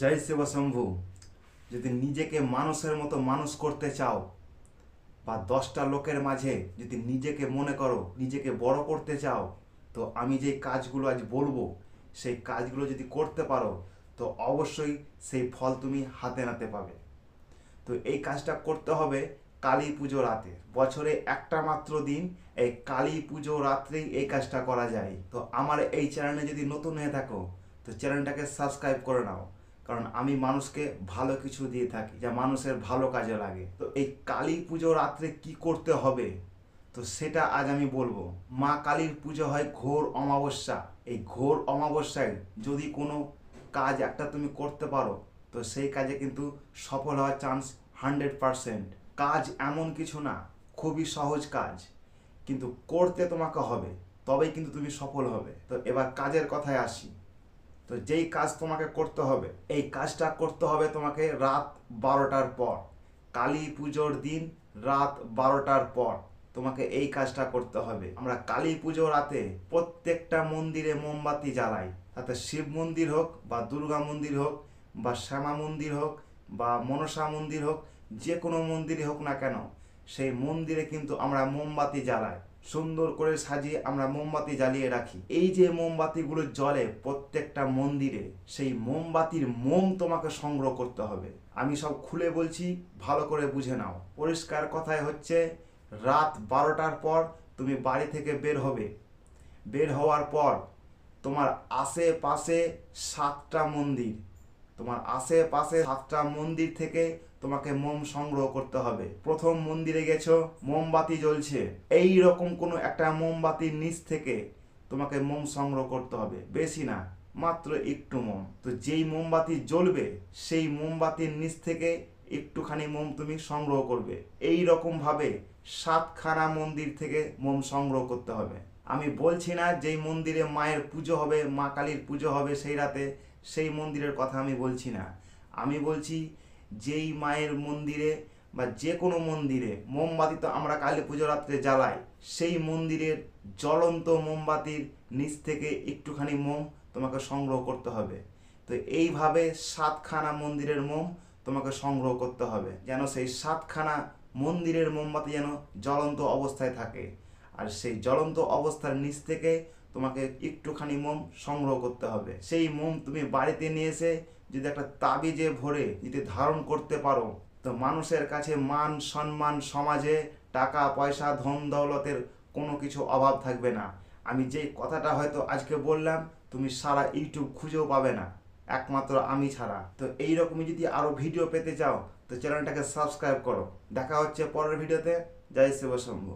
জয় সেবা শম্ভু যদি নিজেকে মানুষের মতো মানুষ করতে চাও, বা দশটা লোকের মাঝে যদি নিজেকে মনে করো, নিজেকে বড় করতে চাও, তো আমি যে কাজগুলো আজ বলব, সেই কাজগুলো যদি করতে পারো, তো অবশ্যই সেই ফল তুমি হাতে নাতে পাবে। তো এই কাজটা করতে হবে কালী পুজো রাতে। বছরে একটা মাত্র দিন এই কালী পুজো রাত্রেই এই কাজটা করা যায়। তো আমার এই চ্যানেলে যদি নতুন হয়ে থাকো, তো চ্যানেলটাকে সাবস্ক্রাইব করে নাও। কারণ আমি মানুষকে ভালো কিছু দিয়ে থাকি, যা মানুষের ভালো কাজে লাগে। তো এই কালী পুজো রাত্রে কি করতে হবে? তো সেটা আজ আমি বলব। মা কালীর পুজো হয় ঘোর অমাবস্যা। এই ঘোর অমাবস্যায় যদি কোনো কাজ একটা তুমি করতে পারো, তো সেই কাজে কিন্তু সফল হওয়ার চান্স হান্ড্রেড পারসেন্ট কাজ এমন কিছু না, খুবই সহজ কাজ। কিন্তু করতে তোমাকে হবে, তবেই কিন্তু তুমি সফল হবে। তো এবার কাজের কথায় আসি। তো যেই কাজ তোমাকে করতে হবে, এই কাজটা করতে হবে তোমাকে রাত বারোটার পর। কালী পুজোর দিন রাত বারোটার পর তোমাকে এই কাজটা করতে হবে। আমরা কালী পুজো রাতে প্রত্যেকটা মন্দিরে মোমবাতি জ্বালাই। তাতে শিব মন্দির হোক বা দুর্গা মন্দির হোক বা শ্যামা মন্দির হোক বা মনসা মন্দির হোক, যে কোনো মন্দিরে হোক না কেন, সেই মন্দিরে কিন্তু আমরা মোমবাতি জ্বালাই। সুন্দর করে সাজিয়ে আমরা মোমবাতি জ্বালিয়ে রাখি। এই যে মোমবাতিগুলো জ্বলে প্রত্যেকটা মন্দিরে, সেই মোমবাতির মোম তোমাকে সংগ্রহ করতে হবে। আমি সব খুলে বলছি, ভালো করে বুঝে নাও। পরিষ্কার কথায় হচ্ছে, রাত বারোটার পর তুমি বাড়ি থেকে বের হবে। বের হওয়ার পর তোমার আশেপাশে সাতটা মন্দির। তোমার আশেপাশে সাতটা মন্দির থেকে তোমাকে মোম সংগ্রহ করতে হবে। প্রথম মন্দিরে গেছো, মোমবাতি জ্বলছে। এই রকম কোনো একটা মোমবাতির নিচ থেকে তোমাকে মোম সংগ্রহ করতে হবে। বেশি না, মাত্র একটু মোম। তো যেই মোমবাতি জ্বলবে, সেই মোমবাতির নিচ থেকে একটুখানি মোম তুমি সংগ্রহ করবে। এই রকম ভাবে সাতখানা মন্দির থেকে মোম সংগ্রহ করতে হবে। আমি বলছি না যেই মন্দিরে মায়ের পুজো হবে, মা কালীর পুজো হবে সেই রাতে। সেই মন্দিরের কথা আমি বলছি না। আমি বলছি যেই মায়ের মন্দিরে বা যে কোনো মন্দিরে মোমবাতি তো আমরা কালী পুজো রাত্রে জ্বালাই, সেই মন্দিরের জ্বলন্ত মোমবাতির নিচ থেকে একটুখানি মোম তোমাকে সংগ্রহ করতে হবে। তো এইভাবে সাতখানা মন্দিরের মোম তোমাকে সংগ্রহ করতে হবে, যেন সেই সাতখানা মন্দিরের মোমবাতি যেন জ্বলন্ত অবস্থায় থাকে। আর সেই জ্বলন্ত অবস্থার নিচ থেকে তোমাকে একটুখানি মোম সংগ্রহ করতে হবে। সেই মোম তুমি বাড়িতে নিয়ে এসে যদি একটা তাবিজে ভরে যদি ধারণ করতে পারো, তো মানুষের কাছে মান, সম্মান, সমাজে টাকা, পয়সা, ধন, দৌলতের কোনো কিছু অভাব থাকবে না। আমি যেই কথাটা হয়তো আজকে বললাম, তুমি সারা ইউটিউব খুঁজেও পাবে না। একমাত্র আমি ছাড়া। তো এইরকমই যদি আরও ভিডিও পেতে চাও, তো চ্যানেলটাকে সাবস্ক্রাইব করো। দেখা হচ্ছে পরের ভিডিওতে। জয় শিব শম্ভু